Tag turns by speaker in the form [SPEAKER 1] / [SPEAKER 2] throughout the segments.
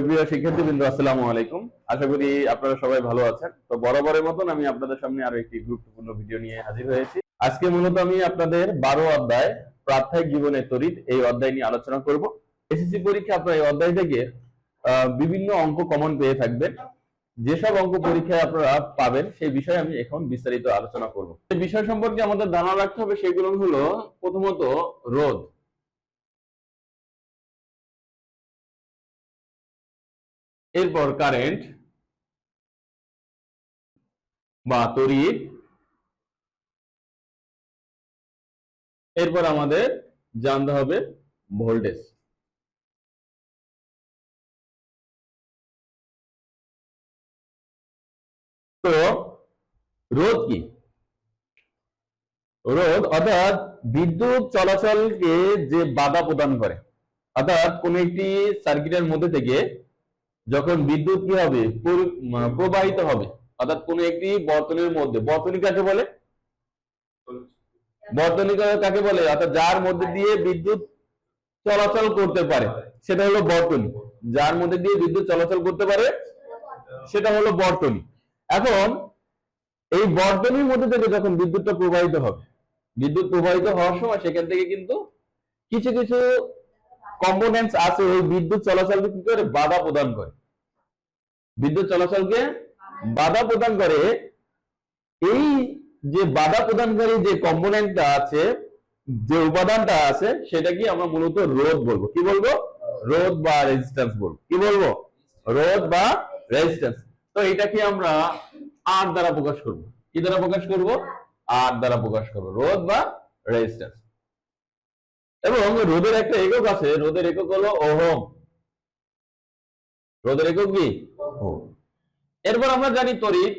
[SPEAKER 1] বিভিন্ন অঙ্ক কমন পেয়ে থাকবেন। যেসব অঙ্ক পরীক্ষায় আপনারা পাবেন, সেই বিষয়ে আমি এখন বিস্তারিত আলোচনা করব। বিষয় সম্পর্কে আমাদের জানা রাখতে হবে, সেগুলো হলো প্রথমত রোধ। এরপর কারেন্ট বা তড়িৎ, এরপর আমাদের জানতে হবে ভোল্টেজ তো রোধ কি? রোধ অর্থাৎ বিদ্যুৎ চলাচলকে যে বাধা প্রদান করে, অর্থাৎ কোন একটি সার্কিটের মধ্যে থেকে যখন বিদ্যুৎ কি হবে? প্রবাহিত হবে। অর্থাৎ কোন একটি বর্তনীর মধ্যে। বর্তনী কাকে বলে? বর্তনী কাকে বলে? অর্থাৎ যার মধ্যে দিয়ে বিদ্যুৎ চলাচল করতে পারে, সেটা হলো বর্তনী। যার মধ্যে দিয়ে বিদ্যুৎ চলাচল করতে পারে, সেটা হলো বর্তনী। এখন, এই বর্তনীর মধ্যে থেকে যখন বিদ্যুৎটা প্রবাহিত হবে, বিদ্যুৎ প্রবাহিত হওয়ার সময় সেখান থেকে কিন্তু কিছু কিছু কম্পোনেন্টস আছে ওই বিদ্যুৎ চলাচলকে কি করে? বাধা প্রদান করে। বিদ্যুৎ চলাচলকে বাধা প্রদান করে। এই যে বাধা প্রদানকারী যে কম্পোনেন্টটা আছে, যে উপাদানটা আছে সেটা কি আমরা মূলত রোধ বলব। কি বলব? রোধ বা রেজিস্ট্যান্স বলব। কি বলব? রোধ বা রেজিস্ট্যান্স তো এটাকে আমরা আর দ্বারা প্রকাশ করব। কি দ্বারা প্রকাশ করব? আর দ্বারা প্রকাশ করব। রোধ বা রেজিস্ট্যান্স এবং রোদের একটা একক আছে রোদের একক হলো ওহম। রোদের একক কি? এরপর আমরা জানি তড়িৎ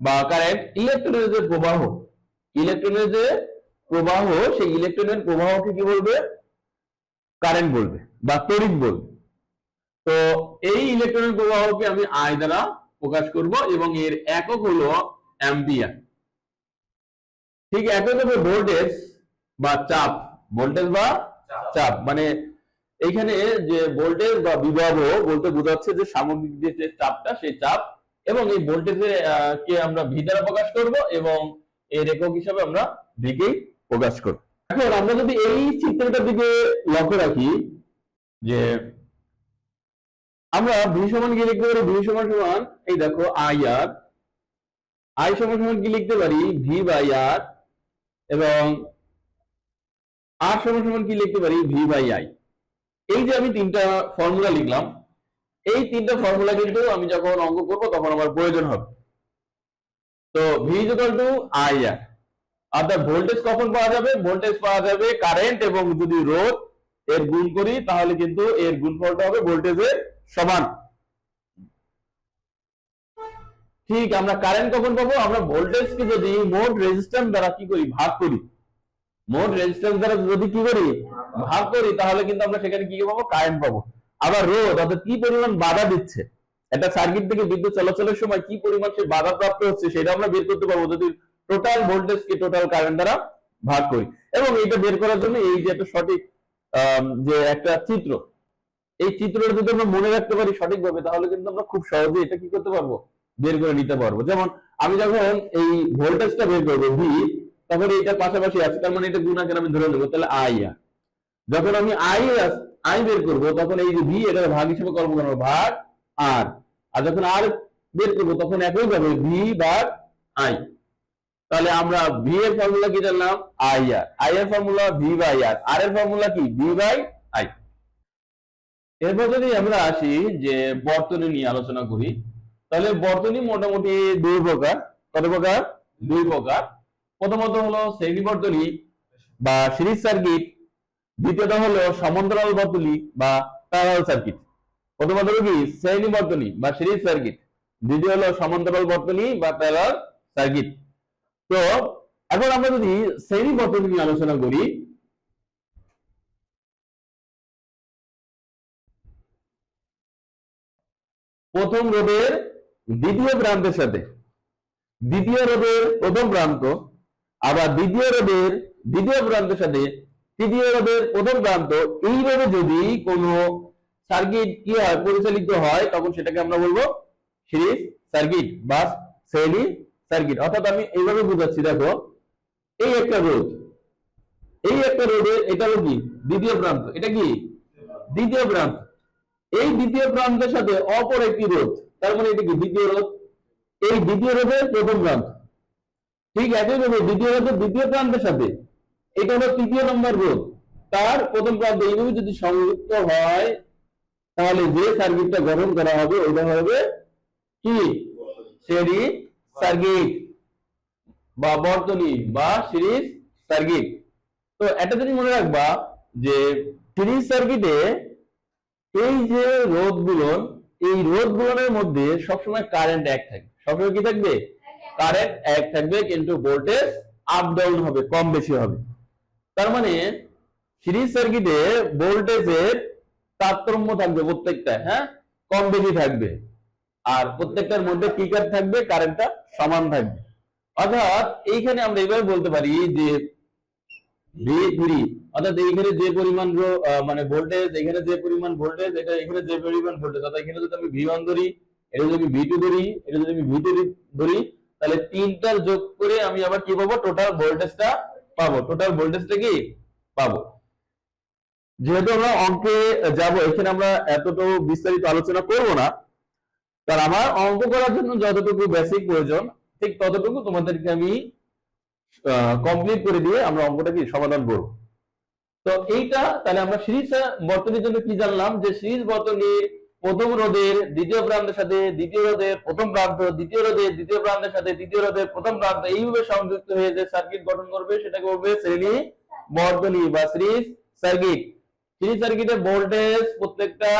[SPEAKER 1] বা কারেন্ট ইলেকট্রনের যে প্রবাহ ইলেকট্রনের যে প্রবাহ সেই ইলেকট্রনের প্রবাহকে কি বলবে? কারেন্ট বলবে বা তড়িৎ বলবে। তো এই ইলেকট্রনের প্রবাহকে আমি আয় দ্বারা প্রকাশ করব এবং এর একক হলো অ্যাম্পিয়ার। ঠিক একইভাবে ভোল্টেজ বা চাপ। ভোল্টেজ বা চাপ। মানে এইখানে যে ভোল্টেজ বা বিভব বলতে বোঝাচ্ছে যে সামগ্রিক যে চাপটা সেই চাপ এবং এই ভোল্টেজে কে আমরা ভি দ্বারা প্রকাশ করব এবং এর একক হিসাবে আমরা ভিকেই প্রকাশ করব। এখন আমরা যদি এই চিত্রটার দিকে লক্ষ্য রাখি যে আমরা ভি সমান কি লিখতে পারি? ভি সমান সমান এই দেখো আই আর আই সমান সমান কি লিখতে পারি? ভি বাই আর এবং আর সমান সমান কি লিখতে পারি? ভি বাই আই এই যে আমি তিনটা ফর্মুলা লিখলাম, এই তিনটা ফর্মুলা কিন্তু আমি যখন অঙ্ক করব তখন আমার প্রয়োজন হবে। তো V equal to I R অর্থাৎ ভোল্টেজ কখন পাওয়া যাবে? ভোল্টেজ পাওয়া যাবে কারেন্ট এবং যদি রোধ এর গুণ করি, তাহলে কিন্তু এর গুণফলটা হবে ভোল্টেজের সমান। ঠিক, আমরা কারেন্ট কখন পাবো? আমরা ভোল্টেজকে যদি মোট রেজিস্ট্যান্স দ্বারা কি করি? ভাগ করি। মোট রেজিস্ট্যান্স দ্বারা যদি কি করি, ভাগ করি, তাহলে কিন্তু আমরা সেখানে কি পাবো? কারেন্ট পাবো। আবার রোধ, অর্থাৎ কি পরিমাণ বাধা দিচ্ছে? একটা সার্কিট থেকে বিদ্যুৎ চলাচলের সময় কি পরিমাণ সে বাধা প্রাপ্ত হচ্ছে, সেটা আমরা বের করতে পারব যদি টোটাল ভোল্টেজকে টোটাল কারেন্ট দ্বারা ভাগ করি। এবং এইটা বের করার জন্য এই যে একটা সঠিক যে একটা চিত্র, এই চিত্রটা যদি আমরা মনে রাখতে পারি সঠিকভাবে, তাহলে কিন্তু আমরা খুব সহজে এটা কি করতে পারব? বের করে নিতে পারব। যেমন আমি যখন এই ভোল্টেজটা বের করব ভি তখন এইটা পাশাপাশি আছে, তার মানে এটা গুণাকার আমি ধরে নেব, তাহলে আই আর। যখন আমি আই আই বের করব, তখন এই যে ভি এটা ভাগ হিসেবে কর্ম করব ভাগ আর আর যখন আর বের করব, তখন একই ভাবে ভি ভাগ আই তাহলে আমরা ভি এর ফর্মুলা কি জানলাম? I R. আই এর formula V by R R এর ফর্মুলা কি? ভি বাই আই এরপর যদি আমরা আসি যে বর্তনী নিয়ে আলোচনা করি, তাহলে বর্তনী মোটামুটি দুই প্রকার। কত প্রকার? দুই প্রকার। প্রথমত হলো শ্রেণি বর্তনী বা সিরিজ সার্কিট দ্বিতীয়টা হলো সমান্তরাল বর্তনী বা প্যারালাল সার্কিট প্রথমত হলো কি? শ্রেণি বর্তনী বা সিরিজ সার্কিট। দ্বিতীয় হলো সমান্তরাল বর্তনী বা প্যারালাল সার্কিট তো এখন আমরা যদি শ্রেণি বর্তনী নিয়ে আলোচনা করি, প্রথম রোধের দ্বিতীয় প্রান্তের সাথে, দ্বিতীয় রোধের প্রথম প্রান্ত আবার দ্বিতীয় রোধের, দ্বিতীয় প্রান্তের সাথে তৃতীয় রোধের প্রথম প্রান্ত এইভাবে যদি কোনো সার্কিট কি হয় পরিচালিত হয়, তখন সেটাকে আমরা বলব সিরিজ সার্কিট বা শ্রেণি সার্কিট। অর্থাৎ আমি এইভাবে বুঝাচ্ছি, দেখো, এই একটা রোধ, এই একটা রোধের, এটা হলো কি? দ্বিতীয় প্রান্ত এটা কি? দ্বিতীয় প্রান্ত এই দ্বিতীয় প্রান্তের সাথে অপর একটি রোধ, তার মানে এটা কি? দ্বিতীয় রোধ। এই দ্বিতীয় রোধের প্রথম প্রান্ত ঠিক একইভাবে দ্বিতীয় রোধের দ্বিতীয় প্রান্তের সাথে। এটা হলো তৃতীয় নম্বর রোধ তার প্রথম প্রান্ত এইভাবে যদি সংযুক্ত হয়, তাহলে যে সার্কিটটা গঠন করা হবে, ওইটা হবে কি? সিরিজ সার্কিট বা বর্তনী বা সিরিজ সার্কিট তো এটা যদি মনে রাখবা যে সিরিজ সার্কিটে এই যে রোধ গুলন, এই রোধ গুলনের মধ্যে সবসময় কারেন্ট এক থাকবে সবসময় কি থাকবে? কারেন্ট এক থাকবে, কিন্তু ভোল্টেজ আপ ডাউন হবে, কম বেশি হবে। তার মানে সিরিজ সার্কিটে ভোল্টেজের তারতম্য থাকবে প্রত্যেকটা হ্যাঁ? কম বেশি থাকবে। আর প্রত্যেকটার মধ্যে পিকার থাকবে কারেন্টটা সমান থাকবে। অর্থাৎ, এইখানে আমরা এভাবে বলতে পারি যে যে পরিমাণ মানে ভোল্টেজ এখানে যে পরিমাণ ভোল্টেজ এটা এখানে যে পরিমাণ ভোল্টেজ অর্থাৎ এখানে যদি আমি ভি ওয়ান ধরি, এটা যদি আমি ভি টু ধরি, এটা যদি আমি ভি টু ধরি তাহলে তিনটার যোগ করে আমি আবার কি পাবো? টোটাল ভোল্টেজটা পাবো। টোটাল ভোল্টেজটা কি? পাবো। যেহেতু আমরা অঙ্কে যাব, এখানে আমরা এতটুকু বিস্তারিত আলোচনা করব না, কারণ আমার অঙ্ক করার জন্য যতটুকু বেসিক প্রয়োজন, ঠিক ততটুকু তোমাদেরকে আমি কমপ্লিট করে দিয়ে আমরা অঙ্কটা কি সমাধান করব। তো এইটা, তাহলে আমরা সিরিজ বর্তনীর জন্য কি জানলাম? যে সিরিজ বর্তনী প্রথম রোধের দ্বিতীয় প্রান্তের সাথে দ্বিতীয় রোধের প্রথম প্রান্ত দ্বিতীয় রোধের দ্বিতীয় প্রান্তের সাথে তৃতীয় রোধের প্রথম প্রান্ত এইভাবে সংযুক্ত হয়ে যে সার্কিট গঠন করবে, সেটাকে বলবে শ্রেণি বর্তনী বা সিরিজ সার্কিট সিরিজ সার্কিটে ভোল্টেজ প্রত্যেকটা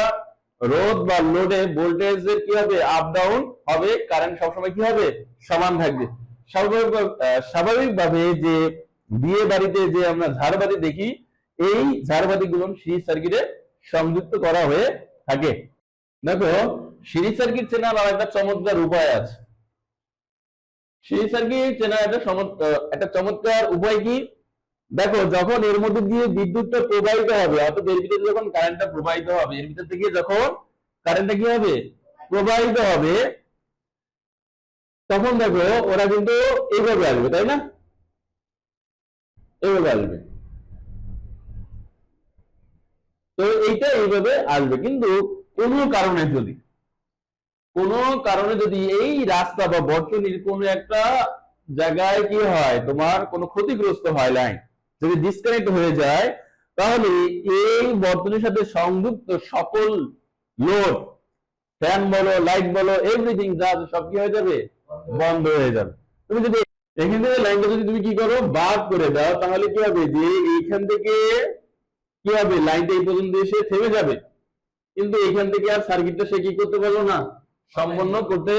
[SPEAKER 1] রোধ বা লোডে ভোল্টেজের কি হবে? আপ ডাউন হবে। কারেন্ট সবসময় কি হবে? সমান থাকবে। স্বাভাবিক স্বাভাবিকভাবে যে বিয়ে বাড়িতে যে আমরা ঝাড়বাতি দেখি, এই ঝাড়বাতি গুলো সিরিজ সার্কিটে সংযুক্ত করা হয়ে থাকে। দেখো সিরিজ সার্কিট চেনার আর একটা চমৎকার উপায় আছে। সিরিজ সার্কিট চেনার একটা একটা চমৎকার উপায় কি? দেখো, যখন এর মধ্যে দিয়ে বিদ্যুৎটা প্রবাহিত হবে, অর্থাৎ এর ভিতরে যখন কারেন্টটা প্রবাহিত হবে, এর ভিতর থেকে যখন কারেন্টটা কি হবে? প্রবাহিত হবে, তখন দেখো, ওরা কিন্তু এইভাবে আসবে, তাই না? এইভাবে আসবে। তো এইটা এইভাবে আসবে। কিন্তু কোনো কারণে যদি, কোনো কারণে যদি এই রাস্তা বা বর্তনীর কোনো একটা জায়গায় কি হয়, তোমার কোনো ক্ষতিগ্রস্ত হয় লাইন যদি ডিসকানেক্ট হয়ে যায়, তাহলে এই বর্তনীর সাথে সংযুক্ত সকল লোড ফ্যান বলো লাইট বলো এভরিথিং যা সব কি হয়ে যাবে? বন্ধ হয়ে যাবে। তুমি যদি এখান থেকে লাইনটা যদি তুমি কি করো, বাদ করে দাও, তাহলে কি হবে? যে এইখান থেকে কি হবে? লাইনটা এই পর্যন্ত এসে থেমে যাবে। কিন্তু এখান থেকে আর সার্কিটটা সে কি করতে পারল না? সম্পন্ন করতে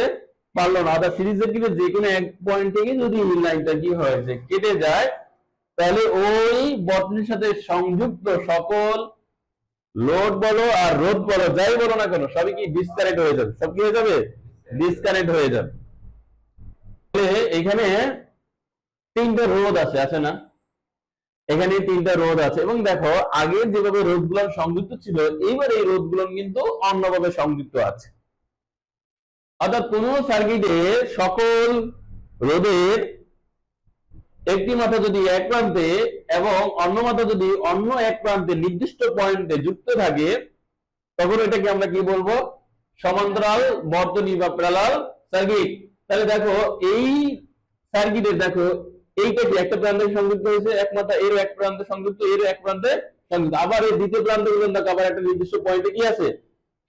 [SPEAKER 1] পারল না। অর্থাৎ সিরিজের কিন্তু যে কোনো এক পয়েন্ট থেকে যদি লাইনটা কি হয়, যে কেটে যায়, তাহলে ওই বটনের সাথে সংযুক্ত সকল লোড বলো আর রোদ বলো, যাই বলো না কেন, সবই কি ডিসকানেক্ট হয়ে যাবে? সব কি হয়ে যাবে? ডিসকানেক্ট হয়ে যাবে। এখানে তিনটা রোদ আছে আছে না? এখানে তিনটা রোধ আছে। এবং দেখো আগে যেভাবে রোধগুলো সংযুক্ত ছিল, এইবার এই রোধগুলো কিন্তু অন্যভাবে সংযুক্ত আছে। অর্থাৎ কোন সার্কিটে সকল রোধের একটি মাথা যদি এক প্রান্তে এবং অন্য মাথা যদি অন্য এক প্রান্তে নির্দিষ্ট পয়েন্টে যুক্ত থাকে, তখন এটাকে আমরা কি বলব? সমান্তরাল বর্তনী বা প্যারালাল সার্কিট তাহলে দেখো, এই সার্কিটে দেখো এইটা কি একটা প্রান্তে সংযুক্ত হয়েছে, এক মাথা এর এক প্রান্তে সংযুক্ত এর এক প্রান্তে সংযুক্ত। আবার এই দ্বিতীয় প্রান্ত পর্যন্ত আবার একটা নির্দিষ্ট পয়েন্টে কি আছে?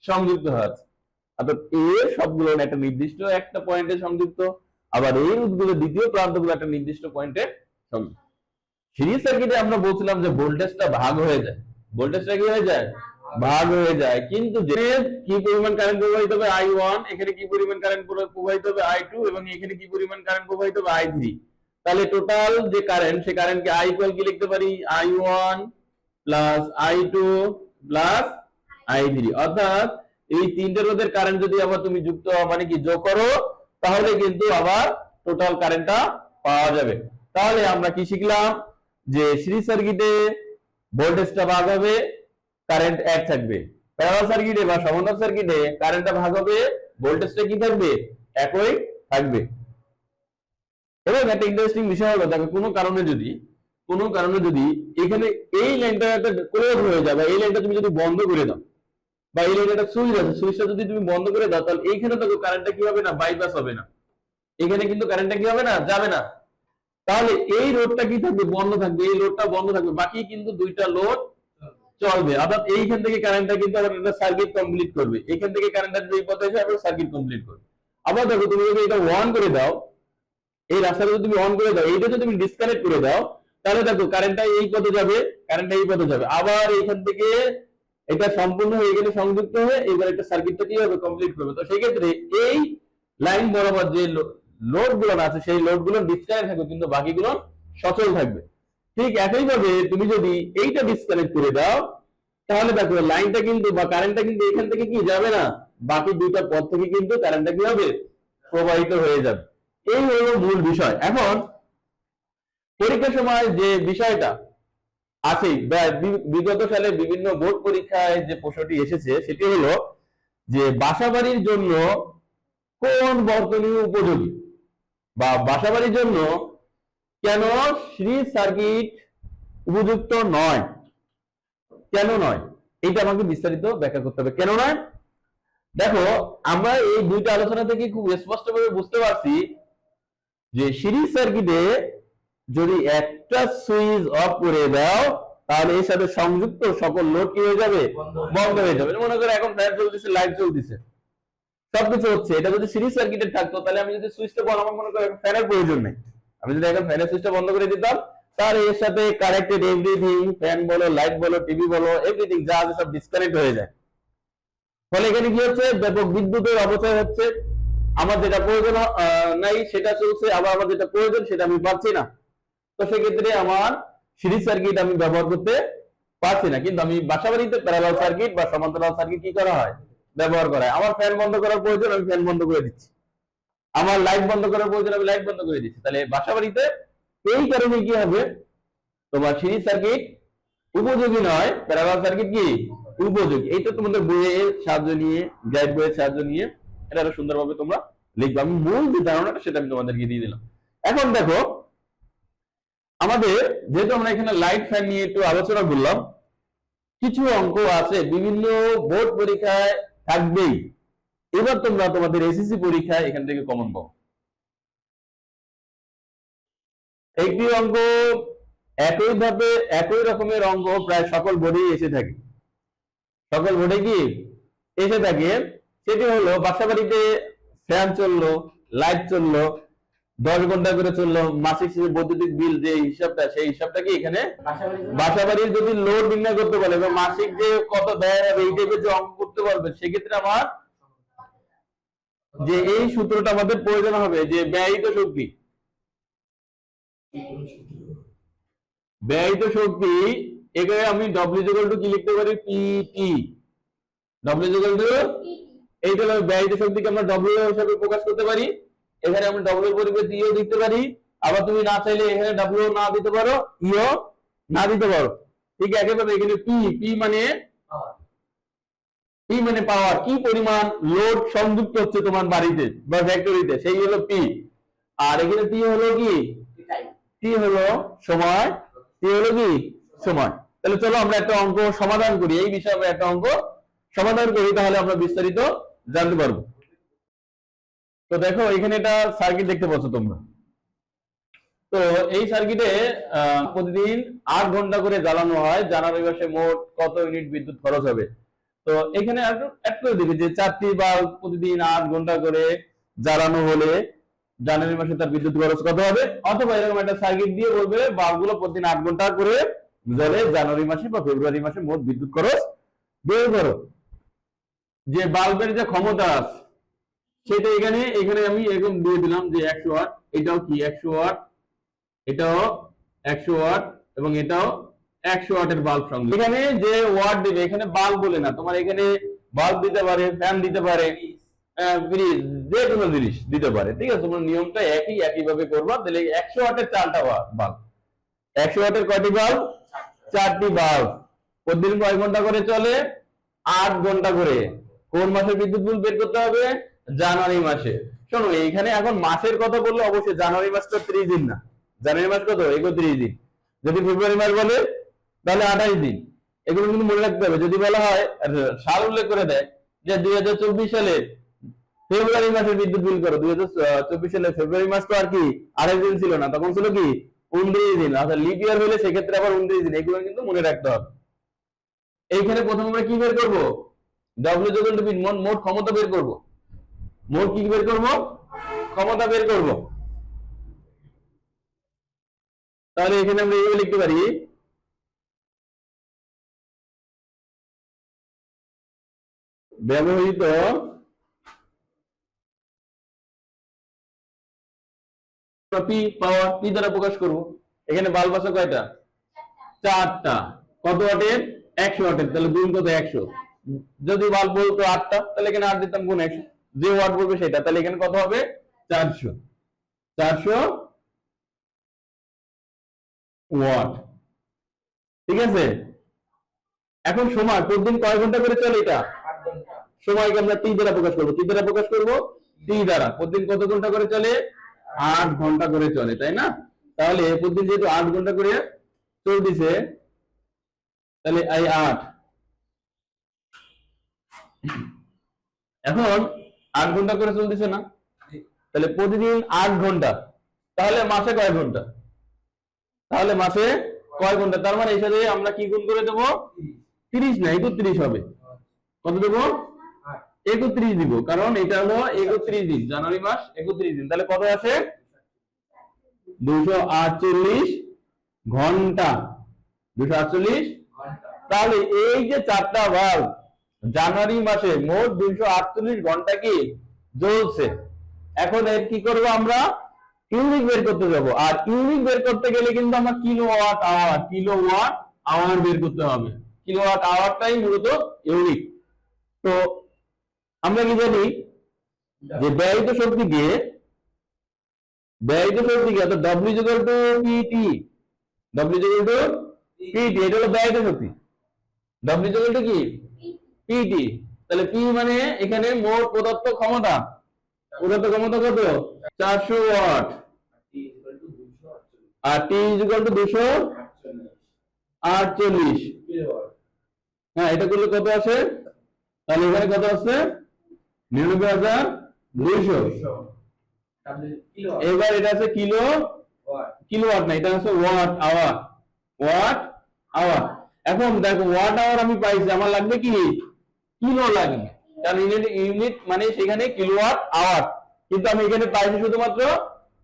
[SPEAKER 1] সংযুক্ত আছে অর্থাৎ এর সবগুলো একটা নির্দিষ্ট একটা পয়েন্টে সংযুক্ত, আবার এই রুটগুলো দ্বিতীয় প্রান্তগুলো একটা নির্দিষ্ট পয়েন্টে সংযুক্ত। সিরিজ সার্কিটে আমরা বলছিলাম যে ভোল্টেজটা ভাগ হয়ে যায়। ভোল্টেজটা কি হয়ে যায়? ভাগ হয়ে যায়। কিন্তু কি পরিমাণ কারেন্ট প্রবাহিত হবে? আই ওয়ান এখানে কি পরিমাণ কারেন্ট প্রবাহিত হবে? আই টু এবং এখানে কি পরিমাণ কারেন্ট প্রবাহিত হবে? আই থ্রি তাহলে টোটাল যে কারেন্ট সে কারেন্টকে আই ইকুয়াল কি লিখতে পারি? I one plus I two plus I three অর্থাৎ এই তিনটে রোধের কারেন্ট যদি আবার তুমি যুক্ত মানে কি যোগ করো, তাহলে কিন্তু আবার টোটাল কারেন্টটা পাওয়া যাবে। তাহলে আমরা কি শিখলাম? যে সিরিজ সার্কিটে ভোল্টেজটা ভাগ হবে কারেন্ট এক থাকবে। প্যারালাল সার্কিটে বা সমান্তরাল সার্কিটে কারেন্টটা ভাগ হবে ভোল্টেজটা কি থাকবে? একই থাকবে। এবং একটা ইন্টারেস্টিং বিষয় হলো, দেখো, কোনো কারণে যদি, কোনো কারণে যদি এখানে এই লাইনটা একটা ক্লোজ হয়ে যায়, বা এই লাইনটা তুমি যদি বন্ধ করে দাও, বা এই লাইনে একটা সুইচ আছে সুইচটা যদি তুমি বন্ধ করে দাও, তাহলে এইখানে দেখো কারেন্টটা কি হবে না? বাইপাস হবে না। এখানে কিন্তু কারেন্টটা কি হবে না? যাবে না। তাহলে এই রোডটা কি থাকবে? বন্ধ থাকবে। এই রোডটা বন্ধ থাকবে। বাকি কিন্তু দুইটা লোড চলবে। অর্থাৎ এইখান থেকে কারেন্টটা কিন্তু আবার একটা সার্কিট কমপ্লিট করবে। এখান থেকে কারেন্টটা যে পথে যাবে আবার সার্কিট কমপ্লিট করবে। আবার দেখো, তুমি যদি এটা অন করে দাও এই রাস্তাটা যদি তুমি অন করে দাও, এইটা যদি তুমি ডিসকানেক্ট করে দাও, তাহলে দেখো কারেন্টটা এই পথে যাবে কারেন্টটা এই পথে যাবে। আবার এইখান থেকে এটা সম্পূর্ণ হয়ে গেলে সংযুক্ত হয়ে এবার একটা সার্কিটটা কি হবে কমপ্লিট করবে? তো সেই ক্ষেত্রে এই লাইন বরাবর যে লোডগুলো আছে, সেই লোডগুলো ডিসকানেক্ট থাকবে, কিন্তু বাকিগুলো সচল থাকবে। ঠিক একইভাবে তুমি যদি এইটা ডিসকানেক্ট করে দাও, তাহলে দেখো লাইনটা কিন্তু বা কারেন্টটা কিন্তু এখান থেকে কি যাবে না? বাকি দুইটা পথ থেকে কিন্তু কারেন্টটা কি হবে প্রবাহিত হয়ে যাবে। এই হলো মূল বিষয়। এখন, পরীক্ষার সময় যে বিষয়টা আছে বিগত সালে বিভিন্ন বোর্ড পরীক্ষায় যে প্রশ্নটি এসেছে, সেটি হলো যে বাসাবাড়ির জন্য কোন বর্তনী উপযোগী? বা বাসাবাড়ির জন্য কেন শ্রী সার্কিট উপযুক্ত নয়? কেন নয়? এইটা আমাকে বিস্তারিত ব্যাখ্যা করতে হবে। কেন নয়? দেখো, আমরা এই দুইটা আলোচনা থেকে খুব স্পষ্টভাবে বুঝতে পারছি যে সিরিজ সার্কিটে যদি একটা সুইচ অফ করে দাও তাহলে এর সাথে সংযুক্ত সকল লোড কি হয়ে যাবে?
[SPEAKER 2] বন্ধ হয়ে
[SPEAKER 1] যাবে। মনে করো এখন ফ্যান চলতেছে লাইট চলতেছে। সবকিছু হচ্ছে। এটা যদি সিরিজ সার্কিটে থাকতো তাহলে আমি যদি সুইচটা বন্ধ আমার মনে করো ফ্যানের প্রয়োজন নেই। আমি যদি এখন ফ্যানের সুইচটা বন্ধ করে দিতাম তার এর সাথে কানেক্টেড এভরিথিং ফ্যান বলো লাইট বলো টিভি বলো এভরিথিং যা আছে সব ডিসকানেক্ট হয়ে যায়। ফলে এখানে কি হচ্ছে? ব্যাপক বিদ্যুতের অপচয় হচ্ছে। আমার যেটা প্রয়োজন নাই, সেটা চলছে, আবার আমার যেটা প্রয়োজন, সেটা আমি পাচ্ছি না। তো সেক্ষেত্রে আমার সিরিজ সার্কিট আমি ব্যবহার করতে পারছি না। কিন্তু আমি বাসা বাড়িতে প্যারালাল সার্কিট বা সমান্তরাল সার্কিট কি করা হয়? ব্যবহার করা হয়। আমার ফ্যান বন্ধ করার প্রয়োজন, আমি ফ্যান বন্ধ করে দিচ্ছি। আমার লাইট বন্ধ করার প্রয়োজন, আমি লাইট বন্ধ করে দিচ্ছি। তাহলে বাসা বাড়িতে এই কারণে কি হবে? তোমার সিরিজ সার্কিট উপযোগী নয় প্যারালাল সার্কিট কি? উপযোগী। এইটা তোমাদের বইয়ের সাহায্য নিয়ে গাইড বইয়ের সাহায্য নিয়ে এটা আরও সুন্দরভাবে তোমরা লিখবে। আমি মূল যে ধারণাটা সেটা আমি তোমাদেরকে দিয়ে দিলাম। এখন দেখো, আমাদের যেহেতু আমরা এখানে লাইট ফ্যান নিয়ে একটু আলোচনা করলাম, কিছু অঙ্ক আছে, বিভিন্ন বোর্ড পরীক্ষায় থাকবেই। এবার তোমরা তোমাদের এসএসসি পরীক্ষায় এখান থেকে কমন পাও। একটি অঙ্ক একই ভাবে একই রকমের অঙ্ক প্রায় সকল বোর্ডেই এসে থাকে। সকল বোর্ডে কি? এসে থাকে সেটি হলো বাসা বাড়িতে ফ্যান চলল লাইট চলল দশ ঘণ্টা করে চলল মাসিক বৈদ্যুতিক বিল যে হিসাবটা সেই হিসাবটা কি এখানে? বাসা বাড়ির যদি লোড নির্ণয় করতে পারে এবং মাসিক যে কত ব্যয় হবে এই টাইপের যে অঙ্ক করতে পারবে সেক্ষেত্রে আমার যে এই সূত্রটা আমাদের প্রয়োজন হবে যে ব্যয়িত শক্তি। ব্যয়িত শক্তি এখানে আমি ডব্লিউ টু কি লিখতে পারি? পিটি ডব্লিউ টু এইটা হলো ব্যয়িত শক্তিকে আমরা ডব্লিউ হিসাবে প্রকাশ করতে পারি। এখানে আমরা ডব্লিউ পরিবর্তে ইও দিতে পারি। আবার তুমি না চাইলে এখানে ডব্লিউ না দিতে পারো ইও না দিতে পারো। ঠিক একেবারে এখানে পি পি মানে পি মানে পাওয়ার কি পরিমাণ লোড সংযুক্ত হচ্ছে তোমার বাড়িতে বা ফ্যাক্টরিতে সেই হলো পি আর এখানে টি হলো কি? টি হলো সময়। টি হলো কি? সময়। তাহলে চলো আমরা একটা অঙ্ক সমাধান করি। এই বিষয়ে আমরা একটা অঙ্ক সমাধান করি তাহলে আমরা বিস্তারিত জানতে পারব। তো দেখো, এখানে এটা সার্কিট দেখতে পাচ্ছ তোমরা। তো এই সার্কিটে প্রতিদিন আট ঘণ্টা করে জ্বালানো হয় জানার মাসে মোট কত ইউনিট বিদ্যুৎ খরচ হবে? তো এখানে করে দিবি যে চারটি বাল্ব প্রতিদিন আট ঘণ্টা করে জ্বালানো হলে জানুয়ারি মাসে তার বিদ্যুৎ খরচ কত হবে? অথবা এরকম একটা সার্কিট দিয়ে বলবে, বাল্বগুলো প্রতিদিন আট ঘণ্টা করে জ্বলে জানুয়ারি মাসে বা ফেব্রুয়ারি মাসে মোট বিদ্যুৎ খরচ বের করো। যে বাল্বের যে ক্ষমতা আছে, সেটা এখানে এখানে আমি এরকম দিয়ে দিলাম যে একশো ওয়াট এটাও কি একশো ওয়াট এটাও একশো ওয়াট এবং এটাও একশো ওয়াটের বাল্ব সঙ্গে এখানে যে ওয়াট দিবে, এখানে বাল্ব বলে না, তোমার এখানে বাল্ব দিতে পারে ফ্যান দিতে পারে যে কোনো জিনিস দিতে পারে, ঠিক আছে? তোমার নিয়মটা একই একই ভাবে করবা, তাহলে একশো ওয়াটের চারটা বাল্ব একশো ওয়াটের কয়টি বাল্ব চারটি বাল্ব প্রতিদিন কয় ঘণ্টা করে চলে? আট ঘণ্টা করে। কোন মাসে বিদ্যুৎ বিল বের করতে হবে? জানুয়ারি মাসে। শোনো, এইখানে এখন মাসের কথা বললে অবশ্যই জানুয়ারি মাসটা ত্রিশ দিন না। জানুয়ারি মাস কত? একত্রিশ দিন। যদি ফেব্রুয়ারি মাস বলে, তাহলে আঠাশ দিন। এগুলো কিন্তু মনে রাখতে হবে। যদি বলা হয়, সাল উল্লেখ করে দেয় যে দুই হাজার চব্বিশ সালে ফেব্রুয়ারি মাসে বিদ্যুৎ বিল করো। দুই হাজার চব্বিশ সালে ফেব্রুয়ারি মাস তো আর কি, আঠাশ দিন ছিল না। তখন ছিল কি? উনত্রিশ দিন। অর্থাৎ লিপ ইয়ার হলে সেক্ষেত্রে আবার উনত্রিশ দিন। এগুলো কিন্তু মনে রাখতে হবে। এইখানে প্রথম আমরা কি বের করব? ডব্লিউ টু মোট মোট ক্ষমতা বের করব। মোট কি বের করব? ক্ষমতা বের করব। তাহলে এখানে আমরা এইভাবে লিখতে পারি। ব্যবহৃত পি পাওয়ার পি দ্বারা প্রকাশ করব। এখানে বাল্ব আছে কয়টা? চারটা। কত ওয়াটের? একশো ওয়াটের। তাহলে গুণ কত? একশো। যদি বাল্ব বলতো আটটা তাহলে এখানে আট দিতাম গুণ একশো। যে ওয়াট বলবে সেটা তাহলে এখানে কত হবে? চারশো। চারশো ওয়াট ঠিক আছে? এখন সময় প্রতিদিন কয় ঘণ্টা করে চলে এটা? সময়কে আমরা টি দ্বারা প্রকাশ করব। টি দ্বারা প্রকাশ করব? টি দ্বারা। প্রতিদিন কত ঘণ্টা করে চলে? আট ঘণ্টা করে চলে তাই না? তাহলে প্রতিদিন যেহেতু আট ঘণ্টা করে চলতেছে তাহলে এই আট এখন আট ঘণ্টা করে চলতেছে না? তাহলে প্রতিদিন আট ঘণ্টা। তাহলে মাসে কয় ঘণ্টা? তাহলে মাসে কয় ঘণ্টা? তার মানে এই সাথে আমরা কি গুণ করে দেবো? তিরিশ না, একত্রিশ হবে। কত দেবো? একত্রিশ দিব। কারণ এটা হলো একত্রিশ দিন, জানুয়ারি মাস একত্রিশ দিন। তাহলে কত আছে? দুশো আটচল্লিশ ঘণ্টা। দুশো আটচল্লিশ? তাহলে এই যে চারটা বাল্ব জানুয়ারি মাসে মোট দুইশো আটচল্লিশ ঘণ্টা কি জ্বলছে? এখন এর কি করব আমরা? ইউনিট বের করতে যাব। আর ইউনিট বের করতে গেলে কিন্তু আমরা kilowatt hour kilowatt hour বের করতে হবে। কিলো ওয়াট আওয়ারটাই মূলত ইউনিট। তো আমরা কি জানি যে ব্যয়িত শক্তিকে ব্যয়িত শক্তিকে অর্থাৎ W equal to P T W equal to P T এটা হলো ব্যয়িত শক্তি। ডব্লিউ ইকুয়াল টু কি? পিটি তাহলে পি মানে এখানে মোট প্রদত্ত ক্ষমতা। প্রদত্ত ক্ষমতা কত? চারশো ওয়াট। আর টি ইকুয়াল টু দুশো আটচল্লিশ। হ্যাঁ এটা করলে কত আছে তাহলে এখানে কত আছে নিরানব্বই হাজার দুইশো। এবার এটা আছে কিলো ওয়াট না, এটা হচ্ছে ওয়াট আওয়ার। Watt hour. এখন দেখো, ওয়াট আওয়ার আমি পাইছি, আমার লাগবে কি? কিলো লাগবে কারণ ইউনিট ইউনিট মানে সেখানে কিলোওয়াট আওয়ার কিন্তু আমি এখানে পাইছি শুধুমাত্র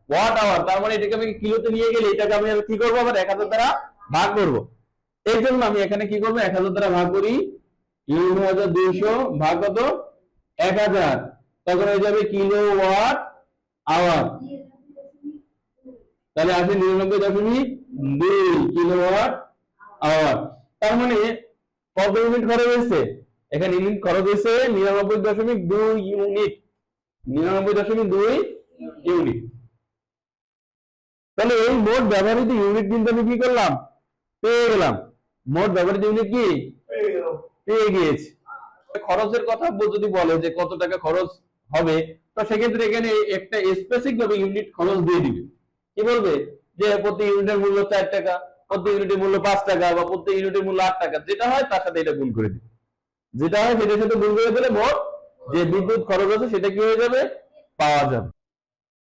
[SPEAKER 1] ওয়াট আওয়ার তার মানে এটাকে আমি কিলোতে নিয়ে গেলে এটাকে আমি কি করব? আবার এক হাজার দ্বারা ভাগ করব। এই জন্য আমি এখানে কি করব? এক হাজার দ্বারা ভাগ করি। নিরানব্বই হাজার দুইশো ভাগ কত? এক হাজার। তখন হয়ে যাবে কিলো ওয়াট আওয়ার তাহলে আসে নিরানব্বই দশমিক দুই কিলোওয়াট আওয়ার তার মানে কত ইউনিট খরচ হয়েছে? এখানে ইউনিট খরচ হয়েছে নিরানব্বই দশমিক দুই ইউনিট নিরানব্বই দশমিক দুই ইউনিট তাহলে এই মোট ব্যবহৃত ইউনিট কিন্তু আমি কি করলাম? পেয়ে গেলাম। মোট ব্যবহৃত ইউনিট কি? পেয়ে গিয়েছি। খরচের কথা যদি বলে যে কত টাকা খরচ হবে তো সেক্ষেত্রে এখানে একটা স্পেসিফিক ভাবে ইউনিট খরচ দিয়ে দিবে। কি বলবে? যে প্রতি ইউনিটের মূল্য চার টাকা প্রতি ইউনিটের মূল্য পাঁচ টাকা বা প্রতি ইউনিটের মূল্য আট টাকা যেটা হয় তার সাথে এটা গুণ করে দিবে। যেটা হয় সেটার সাথে গুণ করে দিলে মোট যে বিদ্যুৎ খরচ আছে সেটা কি হয়ে যাবে? পাওয়া যাবে।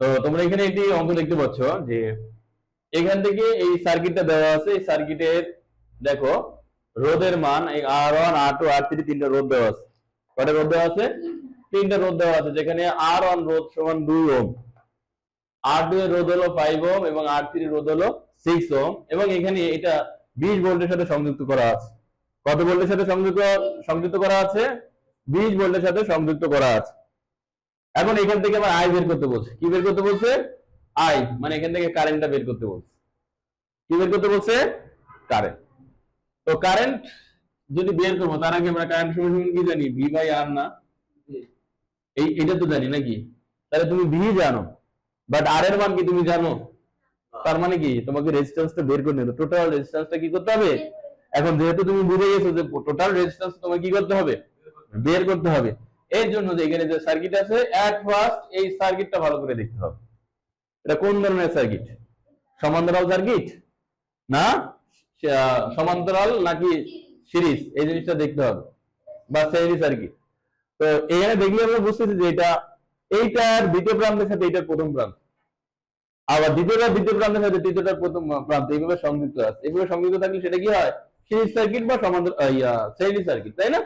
[SPEAKER 1] তো তোমরা এখানে একটি অঙ্ক দেখতে পাচ্ছ যে এখান থেকে এই সার্কিটটা দেওয়া আছে। এই সার্কিটের দেখো রোদের মান, এই R one R two R three তিনটা রোদ দেওয়া আছে। কটা রোদ দেওয়া আছে? তিনটা রোদ দেওয়া আছে, যেখানে আর ওয়ান রোদ সমান দুই ওম। আর টু এর রোদ হলো ফাইভ ওম এবং আর থ্রি রোদ হলো সিক্স ওম এবং এখানে এটা বিশ ভোল্টের সাথে সংযুক্ত করা আছে। কত ভোল্টের সাথে সংযুক্ত সংযুক্ত করা আছে? বিশ ভোল্টের সাথে সংযুক্ত করা আছে। এখন এখান থেকে আমার আই বের করতে বলছে। কি বের করতে বলছে? আই মানে এখান থেকে কারেন্টটা বের করতে বলছে। কি বের করতে বলছে? কারেন্ট তো কারেন্ট যদি বের করব, তার আগে আমরা কারেন্ট সমান কি জানি? ভি বাই আর না। এই, এটা তো জানি নাকি? তাহলে তুমি ভি জানো। বাট আর এর মান কি তুমি জানো? তার মানে কি? তোমাকে রেজিস্ট্যান্সটা বের করে নিতে টোটাল রেজিস্ট্যান্সটা কি করতে হবে? এখন যেহেতু তুমি বুঝে গেছো যে টোটাল রেজিস্ট্যান্স তোমাকে কি করতে হবে? বের করতে হবে। এর জন্য যে এখানে যে সার্কিট আছে এট ফার্স্ট এই সার্কিটটা ভালো করে দেখতে হবে। এটা কোন ধরনের সার্কিট সমান্তরাল সার্কিট না? সমান্তরাল নাকি সিরিজ? এই জিনিসটা দেখতে হবে। বা শ্রেণি সার্কিট তো এখানে দেখলে আমরা বুঝতেছি যে এটা এইটার দ্বিতীয় প্রান্তের সাথে এইটার প্রথম প্রান্ত। আবার দ্বিতীয়টা দ্বিতীয় প্রান্তের সাথে তৃতীয়টার প্রথম প্রান্ত। এইভাবে সংযুক্ত আছে। এইভাবে সংযুক্ত থাকলে সেটা কি হয়? সিরিজ সার্কিট বা সমান্তর শ্রেণি সার্কিট তাই না?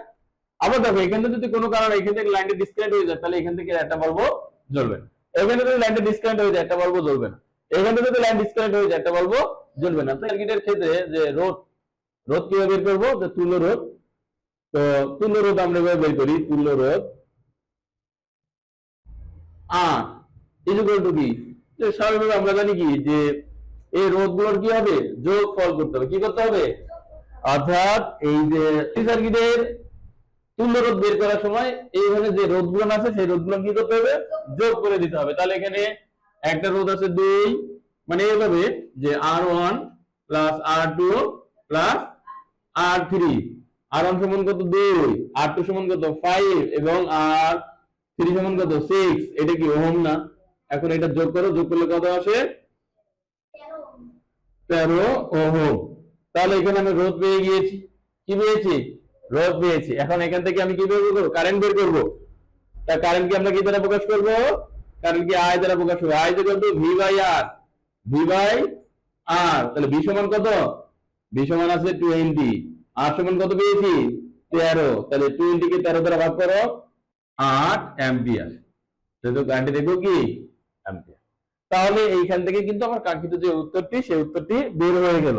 [SPEAKER 1] আবার দেখো, এখানে যদি কোনো কারণে এখান থেকে লাইনটা ডিসকানেক্ট হয়ে যায়, তাহলে এখান থেকে একটা জ্বলবে না। এখানে যদি লাইনটা ডিসকানেক্ট হয়ে যায়, একটা জ্বলবে না। এখান যদি লাইন ডিসকানেক্ট হয়ে যায়, একটা জ্বলবে না। সার্কিটের ক্ষেত্রে যে রোধ রোধ কীভাবে বের করব? যে তুল্য রোধ। তো তুল্য রোধ আমরা এভাবে বের করি, তুল্য রোধ আর টু স্বাভাবিকভাবে আমরা জানি কি? যে এই রোধগুলোর কি হবে? যোগ ফল করতে হবে। কি করতে হবে? অর্থাৎ এই যে সার্কিটের তুল্য রোধ বের করার সময় এইখানে যে রোধগুলো আছে, সেই রোধগুলো কি করতে হবে? যোগ করে দিতে হবে। তাহলে এখানে একটা রোধ আছে দুই। মানে এইভাবে যে R one plus R two plus R three R one সমান কত? দুই। আর টু সমান কত? ফাইভ এবং আর থ্রি সমান কত? সিক্স এটা কি ওহম না? এখন এটা যোগ করো। যোগ করলে কত আসে? তেরো ওহম। তাহলে এখানে আমি রোধ পেয়ে গিয়েছি। কি পেয়েছি? রোধ পেয়েছি। এখন এখান থেকে আমি কি বের করব? কারেন্ট বের করব। তা কারেন্ট কি আমরা কি দ্বারা প্রকাশ করব? কারেন্ট কি আয় দ্বারা প্রকাশ করব? I equal V by R V by R তাহলে ভি সমান কত? ভি সমান আছে টোয়েন্টি আর সমান কত পেয়েছি? তেরো। তাহলে টোয়েন্টি কে তেরো দ্বারা ভাগ করো, আট অ্যাম্পিয়ার। সেহেতু কারেন্ট দেখব কি? অ্যাম্পিয়ার। তাহলে এইখান থেকে কিন্তু আমার কাঙ্ক্ষিত যে উত্তরটি, সেই উত্তরটি বের হয়ে গেল।